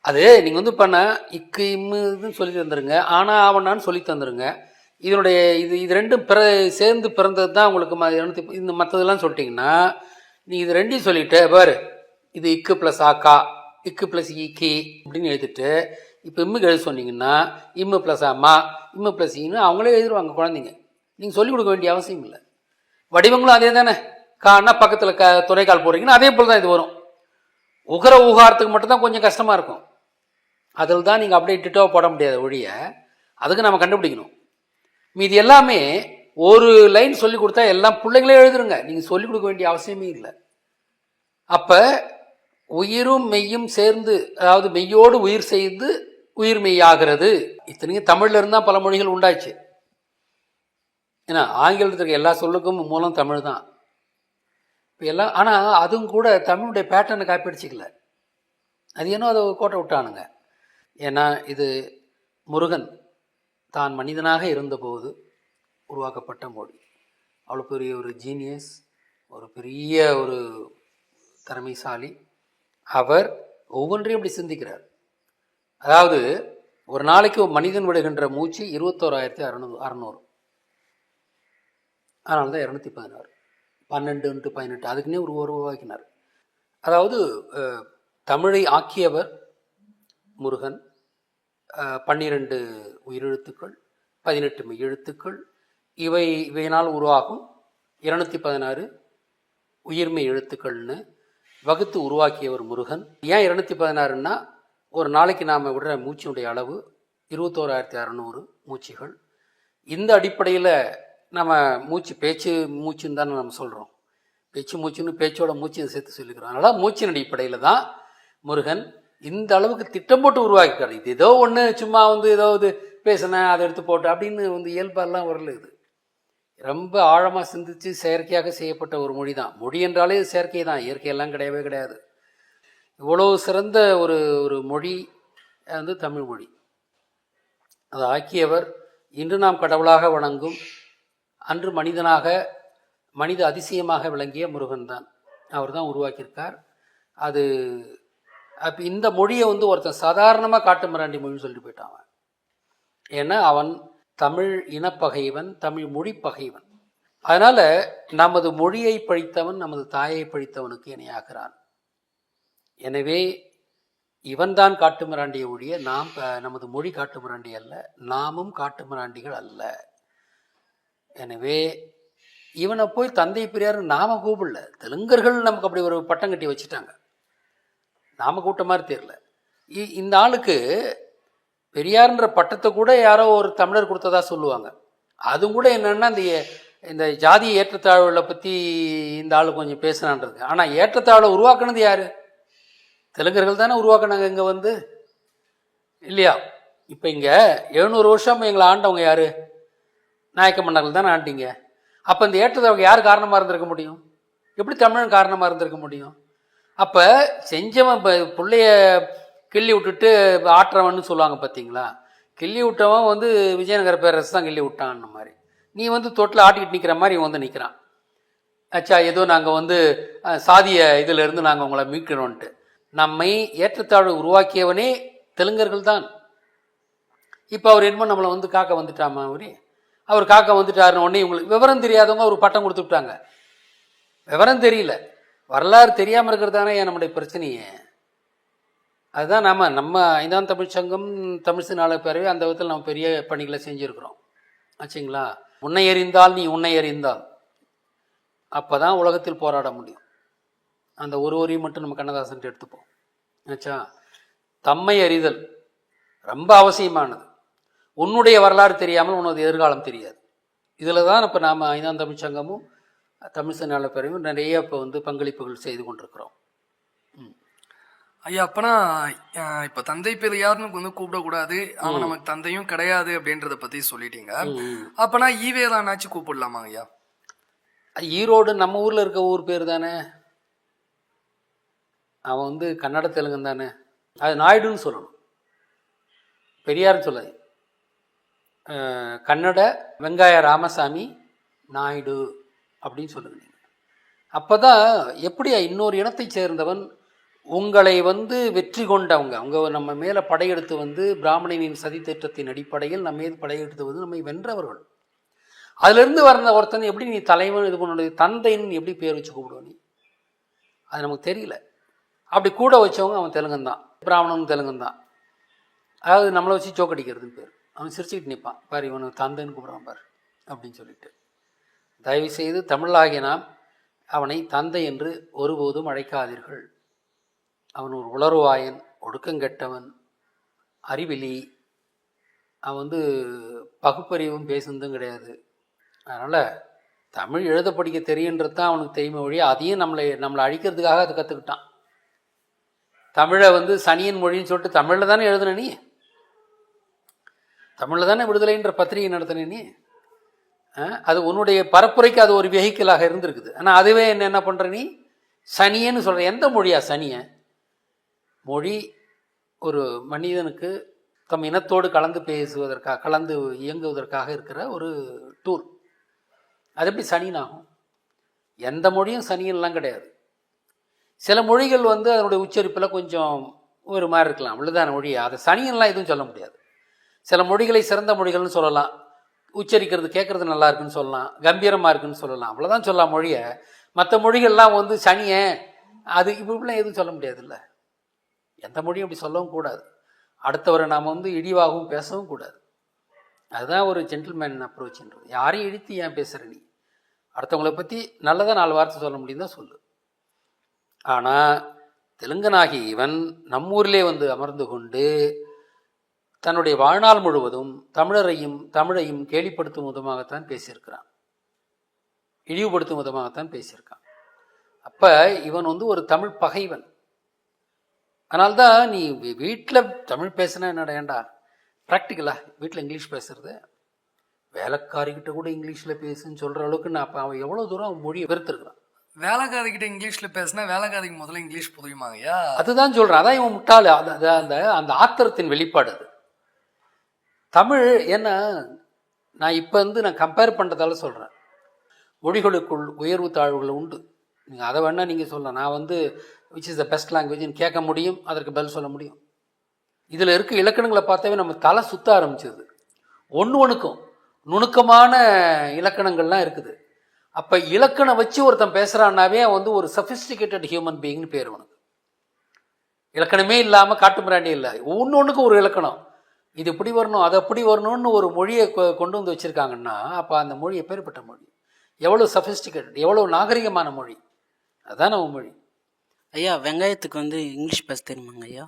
அது நீங்கள் வந்து பண்ண இக்கு இம்மு இதுன்னு சொல்லி தந்துருங்க. ஆனால் ஆவணான்னு சொல்லி தந்துருங்க. இதனுடைய இது இது ரெண்டும் பிற சேர்ந்து பிறந்தது தான் உங்களுக்கு ம- இந்த மற்றதெல்லாம் சொல்லிட்டீங்கன்னா நீ இது ரெண்டையும் சொல்லிட்டு பாரு இது இக்கு ப்ளஸ் ஆக்கா இக்கு ப்ளஸ் இக்கி அப்படின்னு எழுதிட்டு இப்போ இம்முக்கு எழுத சொன்னீங்கன்னா இம்மு ப்ளஸ் அம்மா இம்மு ப்ளஸ் ஈன்னு அவங்களே எழுதிருவாங்க குழந்தைங்க. நீங்கள் சொல்லிக் கொடுக்க வேண்டிய அவசியம் இல்லை. வடிவங்களும் அதே தானே கான்னா பக்கத்தில் க துணைக்கால் போடுறீங்கன்னா அதே போல் தான் இது வரும். உகர ஊகாரத்துக்கு மட்டும்தான் கொஞ்சம் கஷ்டமாக இருக்கும். அதில் தான் நீங்கள் அப்படியே டிட்டோ போட முடியாத ஒழிய அதுக்கு நம்ம கண்டுபிடிக்கணும். மீதி எல்லாமே ஒரு லைன் சொல்லி கொடுத்தா எல்லாம் பிள்ளைங்களே எழுதுருங்க. நீங்கள் சொல்லிக் கொடுக்க வேண்டிய அவசியமே இல்லை. அப்போ உயிரும் மெய்யும் சேர்ந்து அதாவது மெய்யோடு உயிர் செய்து உயிர் மெய்யாகிறது. இத்தனைக்கும் தமிழ்ல இருந்தால் பல மொழிகள் உண்டாச்சு. ஏன்னா ஆங்கிலத்துக்கு எல்லா சொல்லுக்கும் மூலம் தமிழ் தான் இப்போ எல்லாம் ஆனால் அதுவும் கூட தமிழுடைய பேட்டர்னை காப்பி அடிச்சிக்கல அது ஏன்னோ அதை கோட்டை விட்டானுங்க. ஏன்னா இது முருகன் தான் மனிதனாக இருந்தபோது உருவாக்கப்பட்ட மொழி. அவ்வளோ பெரிய ஒரு ஜீனியஸ் ஒரு பெரிய ஒரு திறமைசாலி. அவர் ஒவ்வொன்றையும் இப்படி சிந்திக்கிறார். அதாவது ஒரு நாளைக்கு ஒரு மனிதன் விடுகின்ற மூச்சு இருபத்தோராயிரத்தி அறநூறு அறநூறு. அதனால தான் இரநூத்தி பதினாறு. பன்னெண்டு இன்ட்டு பதினெட்டு. அதுக்குன்னே ஒரு ஒரு உருவாக்கினார். அதாவது தமிழை ஆக்கியவர் முருகன் பன்னிரெண்டு பன்னிரண்டு உயிரெழுத்துக்கள் பதினெட்டு மெய் எழுத்துக்கள் இவை இவையினால் உருவாகும் இருநூத்தி பதினாறு உயிர்மெய் எழுத்துக்கள்னு வகுத்து உருவாக்கியவர் முருகன். ஏன் இருநூத்தி பதினாறுன்னா ஒரு நாளைக்கு நாம் விடுற மூச்சினுடைய அளவு இருபத்தோராயிரத்தி அறநூறு மூச்சுகள். இந்த அடிப்படையில் நம்ம மூச்சு பேச்சு மூச்சுன்னு தானே நம்ம சொல்கிறோம் பேச்சு மூச்சுன்னு பேச்சோட மூச்சு சேர்த்து சொல்லிக்கிறோம். அதனால் மூச்சின் அடிப்படையில் தான் முருகன் இந்த அளவுக்கு திட்டம் போட்டு உருவாக்கிட்டார். இது ஏதோ ஒன்று சும்மா வந்து ஏதோ இது பேசினேன் அதை எடுத்து போட்டு அப்படின்னு வந்து இயல்பெல்லாம் வரல இது. ரொம்ப ஆழமாக சிந்திச்சு செயற்கையாக செய்யப்பட்ட ஒரு மொழி தான் மொழி என்றாலே செயற்கை தான். இயற்கையெல்லாம் கிடையவே கிடையாது. இவ்வளோ சிறந்த ஒரு ஒரு மொழி வந்து தமிழ் மொழி. அதை ஆக்கியவர் இன்று நாம் கடவுளாக வணங்கும் அன்று மனிதனாக மனித அதிசயமாக விளங்கிய முருகன் தான். அவர் தான் உருவாக்கியிருக்கார். அது அப்போ இந்த மொழியை வந்து ஒருத்தன் சாதாரணமாக காட்டு மிராண்டி மொழின்னு சொல்லிட்டு போயிட்டான் ஏன்னா அவன் தமிழ் இனப்பகைவன் தமிழ் மொழி பகைவன். அதனால் நமது மொழியை பழித்தவன் நமது தாயை பழித்தவனுக்கு இணையாகிறான். எனவே இவன்தான் காட்டுமிராண்டிய ஒழிய நாம் நமது மொழி காட்டுமிராண்டி அல்ல நாமும் காட்டுமிராண்டிகள் அல்ல. எனவே இவனை போய் தந்தை பெரியார் நாம கூப்பிடல. தெலுங்கர்கள் நமக்கு அப்படி ஒரு பட்டம் கட்டி வச்சுட்டாங்க. நாம கூப்பிட்ட மாதிரி தெரியல. இ- இந்த ஆளுக்கு பெரியார்ன்ற பட்டத்தை கூட யாரோ ஒரு தமிழர் கொடுத்ததா சொல்லுவாங்க. அதுவும் கூட என்னென்னா இந்த இந்த ஜாதி ஏற்றத்தாழ்வுகளை பற்றி இந்த ஆள் கொஞ்சம் பேசுனான்றது. ஆனால் ஏற்றத்தாழ்வை உருவாக்குனது யார்? தெலுங்கர்கள் தானே உருவாக்குனாங்க இங்கே வந்து. இல்லையா? இப்போ இங்கே எழுநூறு வருஷம் எங்களை ஆண்டவங்க யாரு? நாயக்க மன்னர்கள் தான் ஆண்டிங்க. அப்போ இந்த ஏற்றத்தாழ்வுக்கு யார் காரணமாக இருந்திருக்க முடியும்? எப்படி தமிழன் காரணமாக இருந்திருக்க முடியும்? அப்போ செஞ்சவன் இப்போ பிள்ளைய கிள்ளி விட்டுட்டு ஆட்டுறவன்னு சொல்லுவாங்க பார்த்தீங்களா கிள்ளி விட்டவன் வந்து விஜயநகர பேரரசு தான் கிள்ளி விட்டான்னு மாதிரி. நீ வந்து தொட்டில் ஆட்டிக்கிட்டு நிற்கிற மாதிரி இவன் வந்து நிற்கிறான் அச்சா ஏதோ நாங்கள் வந்து சாதிய இதிலிருந்து நாங்கள் உங்களை மீட்கிறோன்ட்டு. நம்மை ஏற்றத்தாழ்வு உருவாக்கியவனே தெலுங்கர்கள் தான். இப்போ அவர் என்னமோ நம்மளை வந்து காக்க வந்துட்டாமா அவரே? அவர் காக்க வந்துட்டாருன்னு உடனே இவங்களுக்கு விவரம் தெரியாதவங்க ஒரு பட்டம் கொடுத்து விட்டாங்க. விவரம் தெரியல. வரலாறு தெரியாமல் இருக்கிறது தானே நம்முடைய பிரச்சனையே? அதுதான் நாம் நம்ம ஐந்தாம் தமிழ்ச்சங்கம் தமிழ் சினால பேரவை அந்த விதத்தில் நம்ம பெரிய பணிகளை செஞ்சுருக்கிறோம். ஆச்சுங்களா? உன்னை அறிந்தால் நீ உன்னை அறிந்தால் அப்போ தான் உலகத்தில் போராட முடியும். அந்த ஒரு வரியும் மட்டும் நம்ம கண்ணதாசன்ட்டு எடுத்துப்போம். ஆச்சா தம்மை அறிதல் ரொம்ப அவசியமானது. உன்னுடைய வரலாறு தெரியாமல் உனது எதிர்காலம் தெரியாது. இதில் தான் இப்போ நாம் ஐந்தாம் தமிழ் சங்கமும் தமிழ் சினால பேரவையும் நிறைய இப்போ வந்து பங்களிப்புகள் செய்து கொண்டிருக்கிறோம். ஐயா அப்பனா இப்ப தந்தை பெரியார்னு வந்து கூப்பிடக்கூடாது. அவன் நமக்கு தந்தையும் கிடையாது அப்படின்றத பத்தி சொல்லிட்டீங்க. அப்பனா ஈவேலானாச்சும் கூப்பிடலாமா ஐயா? ஈரோடு நம்ம ஊரில் இருக்க ஊர் பேர் தானே? அவன் வந்து கன்னட தெலுங்கன் தானே? அது நாயுடுன்னு சொல்லணும். பெரியார்னு சொல்லாது கன்னட வெங்காய ராமசாமி நாயுடு அப்படின்னு சொல்லுங்க நீங்கள் அப்போ தான் எப்படி இன்னொரு இனத்தைச் சேர்ந்தவன் உங்களை வந்து வெற்றி கொண்டவங்க. அவங்க நம்ம மேலே படையெடுத்து வந்து பிராமணனின் சதித்திட்டத்தின் அடிப்படையில் நம்ம மீது படையெடுத்து வந்து நம்மை வென்றவர்கள். அதிலிருந்து வந்த ஒருத்தன் எப்படி நீ தலைவன் இது பண்ணுடைய தந்தைன்னு எப்படி பேர் வச்சு கூப்பிடுவ நீ? அது நமக்கு தெரியல. அப்படி கூட வச்சவங்க அவன் தெலுங்கன் தான் பிராமணனும் தெலுங்கன் தான் அதாவது நம்மளை வச்சு சோக்கடிக்கிறதுன்னு பேர். அவன் சிரிச்சுக்கிட்டு நிற்பான். பாரு இவனுக்கு தந்தைன்னு கூப்பிட்றான் பார் அப்படின்னு சொல்லிட்டு. தயவு செய்து தமிழாகிய நாம் அவனை தந்தை என்று ஒருபோதும் அழைக்காதீர்கள். அவன் ஒரு உளறுவாயன் ஒடுக்கங்கெட்டவன் அறிவிலி. அவன் வந்து பகுப்பறிவும் பேசுனதும் கிடையாது. அதனால் தமிழ் எழுத படிக்க தெரியுன்றது தான் அவனுக்கு தெரியுமே மொழி அதையும் நம்மளை நம்மளை அழிக்கிறதுக்காக அதை கற்றுக்கிட்டான் தமிழை வந்து சனியின் மொழின்னு சொல்லிட்டு தமிழில் தானே எழுதுன நீ? தமிழில் தானே விடுதலைன்ற பத்திரிகை நடத்தின நீ? அது உன்னுடைய பரப்புரைக்கு அது ஒரு வெஹிக்கிளாக இருந்திருக்குது. ஆனால் அதுவே என்ன என்ன பண்ணுற நீ? சனியன்னு சொல்கிற எந்த மொழியா சனிய? மொழி ஒரு மனிதனுக்கு தம் இனத்தோடு கலந்து பேசுவதற்காக கலந்து இயங்குவதற்காக இருக்கிற ஒரு டூர். அது எப்படி சனியனாகும் எந்த மொழியும் சனியன்லாம் கிடையாது. சில மொழிகள் வந்து அதனுடைய உச்சரிப்பில் கொஞ்சம் ஒரு மாதிரி இருக்கலாம். அவ்வளோதான மொழி. அதை சனியன்லாம் எதுவும் சொல்ல முடியாது. சில மொழிகளை சிறந்த மொழிகள்னு சொல்லலாம். உச்சரிக்கிறது கேட்குறது நல்லா இருக்குன்னு சொல்லலாம். கம்பீரமாக இருக்குன்னு சொல்லலாம். அவ்வளோதான் சொல்லலாம் மொழியை. மற்ற மொழிகள்லாம் வந்து சனியே அது இப்படிலாம் எதுவும் சொல்ல முடியாதுல்ல. எந்த மொழியும் அப்படி சொல்லவும் கூடாது. அடுத்தவரை நாம் வந்து இழிவாகவும் பேசவும் கூடாது. அதுதான் ஒரு ஜென்டில்மேன் அப்ரோச்ன்றது யாரையும் இழுத்து ஏன் பேசுகிற நீ? அடுத்தவங்களை பற்றி நல்லதாக நாலு வார்த்தை சொல்ல முடியும் தான் சொல்லு. ஆனால் தெலுங்கனாகி இவன் நம்மூரிலே வந்து அமர்ந்து கொண்டு தன்னுடைய வாழ்நாள் முழுவதும் தமிழரையும் தமிழையும் கேலிப்படுத்தும் விதமாகத்தான் பேசியிருக்கிறான். இழிவுபடுத்தும் விதமாகத்தான் பேசியிருக்கான். அப்போ இவன் வந்து ஒரு தமிழ் பகைவன். அதனால்தான் நீ வீட்டில் தமிழ் பேசுனா என்னடா ஏன்டா ப்ராக்டிக்கலா வீட்டில் இங்கிலீஷ் பேசுறது? வேலைக்காரிக்கிட்ட கூட இங்கிலீஷில் பேசுன்னு சொல்கிற அளவுக்கு நான் அப்போ அவன் எவ்வளோ தூரம் மொழியை வெறுத்துருக்கிறான். வேலைக்காரிக்கிட்ட இங்கிலீஷ்ல பேசினா வேலைக்காரிக்கு முதல்ல இங்கிலீஷ் புரியுமாங்க ஐயா? அதுதான் சொல்கிறேன் அதான் இவன் முட்டாள். அந்த அந்த ஆத்திரத்தின் வெளிப்பாடு அது. தமிழ் ஏன்னா நான் இப்போ வந்து நான் கம்பேர் பண்ணுறதால சொல்கிறேன் மொழிகளுக்குள் உயர்வு தாழ்வுகள் உண்டு. நீங்கள் அதை வேணால் நீங்கள் சொல்லலாம். நான் வந்து விச் இஸ் த பெஸ்ட் லாங்குவேஜ்னு கேட்க முடியும் அதற்கு பதில் சொல்ல முடியும். இதில் இருக்க இலக்கணங்களை பார்த்தாவே நம்ம தலை சுத்த ஆரம்பிச்சது ஒன்று ஒன்றுக்கும் நுணுக்கமான இலக்கணங்கள்லாம் இருக்குது. அப்போ இலக்கணம் வச்சு ஒருத்தன் பேசுகிறான்னாவே வந்து ஒரு சஃபிஸ்டிகேட்டட் ஹியூமன் பீயிங்னு பேர் உனக்கு. இலக்கணமே இல்லாமல் காட்டுமிராண்டி இல்லை. ஒன்று ஒன்றுக்கும் ஒரு இலக்கணம். இது இப்படி வரணும் அது அப்படி வரணும்னு ஒரு மொழியை கொண்டு வந்து வச்சுருக்காங்கன்னா அப்போ அந்த மொழி எப்பேற்பட்ட மொழி? எவ்வளோ சஃபிஸ்டிகேட்டட் எவ்வளோ நாகரிகமான மொழி? அதுதான் நம்ம மொழி. ஐயா வெங்காயத்துக்கு வந்து இங்கிலீஷ் பேச தெரியுமாங்க ஐயா?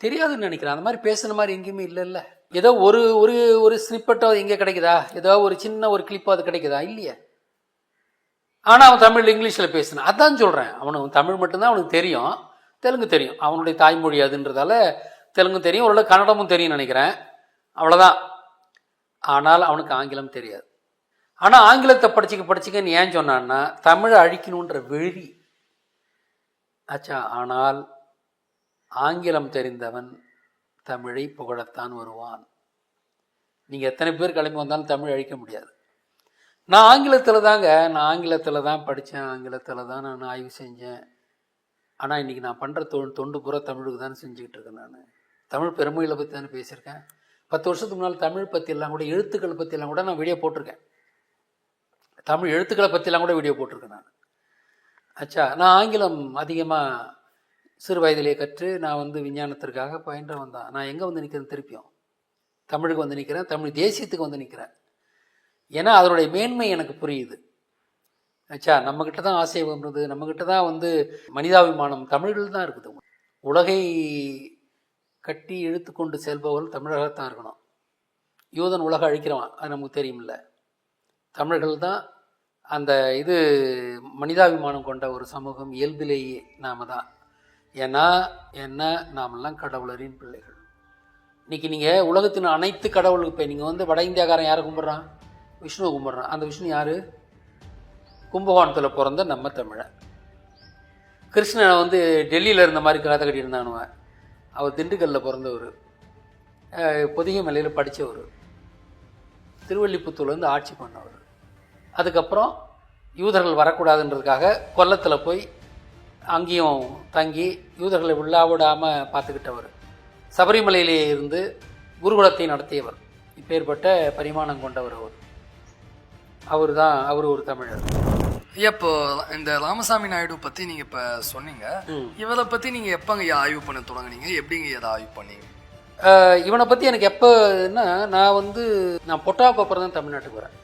தெரியாதுன்னு நினைக்கிறேன். அந்த மாதிரி பேசுன மாதிரி எங்கேயுமே இல்லைல்ல. ஏதோ ஒரு ஒரு ஒரு ஸ்னிப்பட்டோ எங்கே கிடைக்குதா? ஏதோ ஒரு சின்ன ஒரு கிளிப்போ அது கிடைக்குதா? இல்லையே. ஆனால் அவன் தமிழ் இங்கிலீஷில் பேசினான் அதான் சொல்கிறேன் அவனுக்கு தமிழ் மட்டும்தான் அவனுக்கு தெரியும். தெலுங்கு தெரியும். அவனுடைய தாய்மொழி அதுன்றதால தெலுங்கும் தெரியும் ஓரளவு கன்னடமும் தெரியும் நினைக்கிறேன். அவ்வளோதான் ஆனால் அவனுக்கு ஆங்கிலம் தெரியாது. ஆனால் ஆங்கிலத்தை படிச்சுக்க படிச்சுக்கன்னு ஏன் சொன்னான்னா தமிழை அழிக்கணுன்ற வெறி. ஆச்சா ஆனால் ஆங்கிலம் தெரிந்தவன் தமிழை புகழத்தான் வருவான். நீங்கள் எத்தனை பேர் கிளம்பி வந்தாலும் தமிழ் அழிக்க முடியாது. நான் ஆங்கிலத்தில் தாங்க நான் ஆங்கிலத்தில் தான் படித்தேன் ஆங்கிலத்தில் தான் நான் ஆய்வு செஞ்சேன். ஆனால் இன்றைக்கி நான் பண்ணுற தொ தொண்டு பூரா தமிழுக்கு தான் செஞ்சுக்கிட்டு இருக்கேன் நான். தமிழ் பெருமொழிகளை பற்றி தானே பேசியிருக்கேன். பத்து வருஷத்துக்கு முன்னால் தமிழ் பற்றியெல்லாம் கூட எழுத்துக்களை பற்றியெல்லாம் கூட நான் வீடியோ போட்டிருக்கேன். தமிழ் எழுத்துக்களை பற்றியெல்லாம் கூட வீடியோ போட்டிருக்கேன் நான். ஆச்சா நான் ஆங்கிலம் அதிகமாக சிறு வயதிலே கற்று நான் வந்து விஞ்ஞானத்திற்காக பயின்ற தான் நான் எங்கே வந்து நிற்கிறேன் திருப்பியும். தமிழுக்கு வந்து நிற்கிறேன் தமிழ் தேசியத்துக்கு வந்து நிற்கிறேன் ஏன்னா அதனுடைய மேன்மை எனக்கு புரியுது. ஆச்சா நம்மக்கிட்ட தான் ஆசை வந்தது நம்மக்கிட்ட தான் வந்து மனிதாபிமானம் தமிழில் தான் இருக்குது. உலகை கட்டி இழுத்து கொண்டு செல்பவர்கள் தமிழர்களாகத்தான் இருக்கணும். யூதன் உலக அழிக்கிறவன் அது நமக்கு தெரியுமில்ல தமிழர்கள் தான் அந்த இது மனிதாபிமானம் கொண்ட ஒரு சமூகம் இயல்பிலேயே நாம தான். ஏன்னா என்ன? நாமெல்லாம் கடவுளரின் பிள்ளைகள். இன்றைக்கி நீங்கள் உலகத்தின் அனைத்து கடவுளுக்கு இப்போ நீங்கள் வந்து வட இந்தியாக்காரன் யாரை கும்பிட்றான்? விஷ்ணுவை கும்பிட்றான். அந்த விஷ்ணு யார்? கும்பகோணத்தில் பிறந்த நம்ம தமிழன். கிருஷ்ணனை வந்து டெல்லியில் இருந்த மாதிரி கதை கட்டியிருந்தானுவன் அவர் திண்டுக்கல்லில் பிறந்தவர். அஹ் பொதிகை மலையில் படித்தவர் திருவள்ளிபுத்தூர்லேருந்து ஆட்சி பண்ணவர். அதுக்கப்புறம் யூதர்கள் வரக்கூடாதுன்றதுக்காக கொல்லத்தில் போய் அங்கேயும் தங்கி யூதர்களை உள்ளா விடாமல் பார்த்துக்கிட்டவர். சபரிமலையிலே இருந்து குருகுலத்தை நடத்தியவர். இப்பேற்பட்ட பரிமாணம் கொண்டவர் அவர். அவர் தான் அவர் ஒரு தமிழர். இப்போ இந்த ராமசாமி நாயுடு பத்தி நீங்க இப்ப சொன்னீங்க. இவரை பத்தி நீங்க எப்பங்க ஆய்வு பண்ண தொடங்குனீங்க? எப்படிங்க இதை ஆய்வு பண்ணீங்க? இவனை பற்றி எனக்கு எப்போன்னா நான் வந்து நான் பொட்டாவுக்கு அப்புறம் தான் தமிழ்நாட்டுக்கு வரேன்.